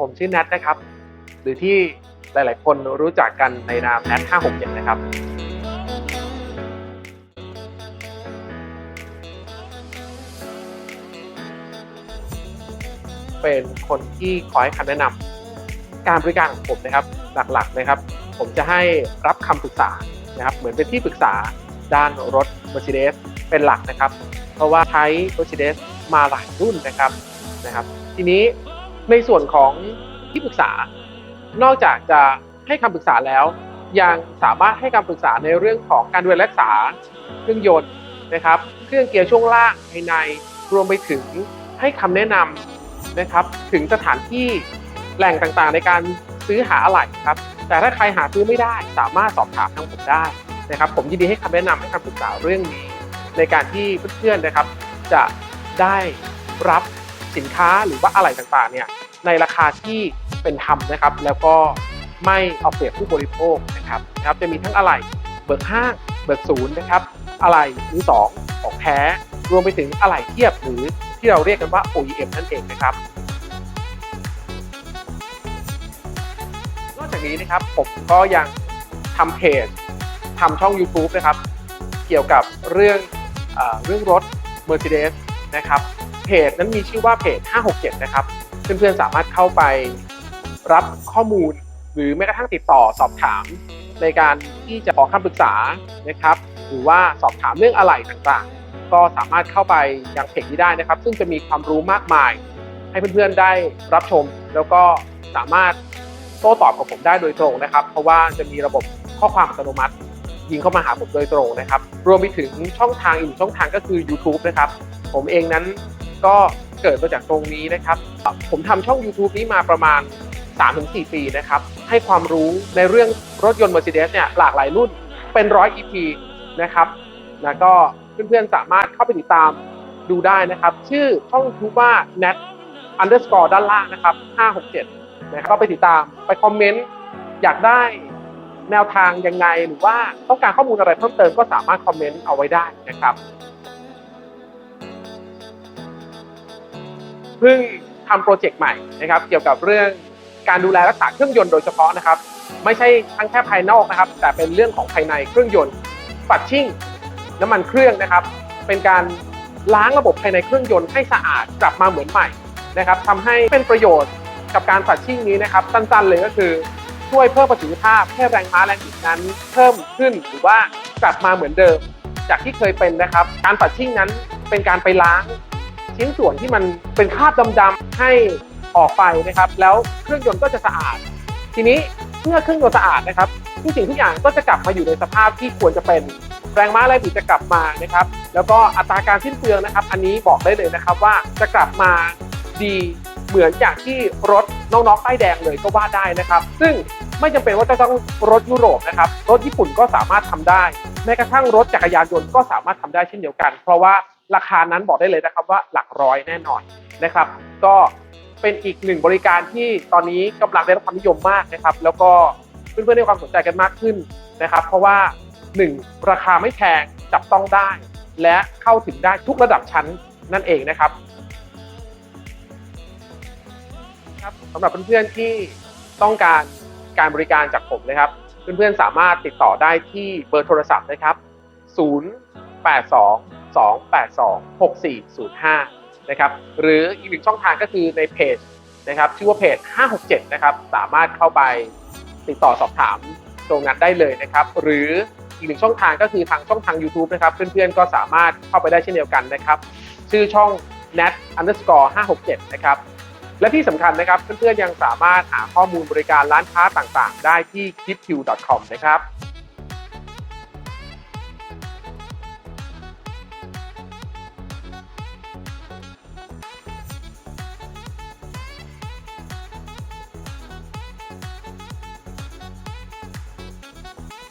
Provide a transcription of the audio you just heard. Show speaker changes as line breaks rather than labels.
ผมชื่อแนทนะครับ หรือที่หลาย ๆ คนรู้จักกันในนามแนท567 นะครับ เป็นคนที่คอยให้คำแนะนำการบริการของผมนะครับ หลัก ๆ นะครับ ผมจะให้รับคำปรึกษานะครับ เหมือนเป็นที่ปรึกษาด้านรถ Mercedes เป็นหลักนะครับ เพราะว่าใช้ Mercedes มาหลายรุ่นนะครับนะครับ ทีนี้ ในส่วนของที่ปรึกษา นอกจากจะให้คำปรึกษาแล้ว ยังสามารถให้คำปรึกษาในเรื่องของการดูแลรักษา เครื่องยนต์นะครับ เครื่องเกียร์ช่วงล่างภายในรวมไปถึงให้คำแนะนำนะครับ ถึงสถานที่แหล่งต่างๆ ในการซื้อหาอะไหล่ครับ แต่ถ้าใครหาซื้อไม่ได้สามารถสอบถามทางผมได้นะครับ ผมยินดีให้คำแนะนำให้คำปรึกษาเรื่องนี้ ในการที่เพื่อนๆนะครับ จะได้รับสินค้าหรือว่าอะไหล่ต่างๆเนี่ย ในราคาที่เป็นธรรมนะครับ แล้วก็ไม่เอาเปรียบผู้บริโภคนะครับนะครับ จะมีทั้งอะไหล่เบิกห้างเบิกศูนย์นะครับ อะไหล่มือสองของแท้ รวมไปถึงอะไหล่เทียบหรือที่เราเรียกกันว่า OEM นั่นเองนะครับนอกจากนี้นะครับผมก็ยังทำเพจทำช่อง YouTube นะครับ เกี่ยวกับเรื่องเออเรื่องรถ Mercedes นะครับเพจนั้นมีชื่อว่าเพจ 567 นะครับ เพื่อนๆสามารถเข้าไปรับข้อมูลหรือแม้กระทั่งติดต่อสอบถามในการที่จะขอคำปรึกษานะครับ หรือว่าสอบถามเรื่องอะไหล่ต่างๆ ก็สามารถเข้าไปยังเพจนี้ได้นะครับ ซึ่งจะมีความรู้มากมาย ให้เพื่อนๆได้รับชม แล้วก็สามารถโต้ตอบกับผมได้โดยตรงนะครับ เพราะว่าจะมีระบบข้อความอัตโนมัติ ยิงเข้ามาหาผมโดยตรงนะครับ รวมไปถึงช่องทางอีกหนึ่งช่องทางก็คือ YouTube นะครับ ผมเองนั้นก็ เกิดมาจากตรงนี้นะครับ ผมทำช่อง YouTube นี้มาประมาณ 3-4 ปีนะครับ ให้ความรู้ในเรื่องรถยนต์ Mercedes เนี่ยหลากหลายรุ่นเป็นร้อย EP นะครับ แล้วก็เพื่อนๆสามารถเข้าไปติดตามดูได้นะครับ ชื่อช่อง YouTube ว่า net underscore ด้านล่างนะครับ 567 นะครับก็ไปติดตามไปคอมเมนต์อยากได้แนวทางยังไงหรือว่าต้องการข้อมูลอะไรเพิ่มเติมก็สามารถคอมเมนต์เอาไว้ได้นะครับ เพิ่งทำโปรเจกต์ใหม่นะครับเกี่ยวกับเรื่องการดูแลรักษาเครื่องยนต์โดยเฉพาะนะครับ ไม่ใช่ทั้งแค่ภายนอกนะครับ แต่เป็นเรื่องของภายในเครื่องยนต์ปัดชิ่งน้ำมันเครื่องนะครับ เป็นการล้างระบบภายในเครื่องยนต์ให้สะอาดกลับมาเหมือนใหม่นะครับทำให้เป็นประโยชน์กับการปัดชิ่งนี้นะครับ สั้นๆเลยก็คือช่วยเพิ่มประสิทธิภาพให้แรงม้าแรงบิดนั้น เพิ่มขึ้นหรือว่ากลับมาเหมือนเดิม จากที่เคยเป็นนะครับ การปัดชิ่งนั้นเป็นการไปล้าง ชิ้นส่วนที่มันเป็นคราบดำๆให้ออกไปนะครับ แล้วเครื่องยนต์ก็จะสะอาด ทีนี้เมื่อเครื่องยนต์สะอาดนะครับทุกสิ่งทุกอย่างก็จะกลับมาอยู่ในสภาพที่ควรจะเป็นแรงม้าแรงบิดจะกลับมานะครับ แล้วก็อัตราการสิ้นเปลืองนะครับ อันนี้บอกได้เลยนะครับว่าจะกลับมาดีเหมือนอย่างที่รถน้องๆป้ายแดงเลยก็ว่าได้นะครับ ซึ่งไม่จำเป็นว่าจะต้องรถยุโรปนะครับ รถญี่ปุ่นก็สามารถทำได้ แม้กระทั่งรถจักรยานยนต์ก็สามารถทำได้เช่นเดียวกัน เพราะว่า ราคานั้นบอกได้เลยนะครับว่าหลักร้อยแน่นอนนะครับ ก็เป็นอีกหนึ่งบริการที่ตอนนี้กำลังได้รับความนิยมมากนะครับ แล้วก็เพื่อนๆได้ความสนใจกันมากขึ้นนะครับ เพราะว่าหนึ่งราคาไม่แพงจับต้องได้ และเข้าถึงได้ทุกระดับชั้นนั่นเองนะครับครับสำหรับเพื่อนๆที่ต้องการการบริการจากผมนะครับ เพื่อนๆสามารถติดต่อได้ที่เบอร์โทรศัพท์นะครับ 0 0822826405 นะครับ หรืออีกหนึ่งช่องทางก็คือในเพจนะครับ ชื่อว่าเพจ 567 นะครับ สามารถเข้าไปติดต่อสอบถามตรงนั้นได้เลยนะครับ หรืออีกหนึ่งช่องทางก็คือทางช่องทาง YouTube นะครับ เพื่อนๆ ก็สามารถเข้าไปได้เช่นเดียวกันนะครับ ชื่อช่อง nat underscore 567 นะครับ และที่สำคัญนะครับ เพื่อนๆ ยังสามารถหาข้อมูลบริการร้านค้าต่างๆ ได้ที่ kipq.com นะครับ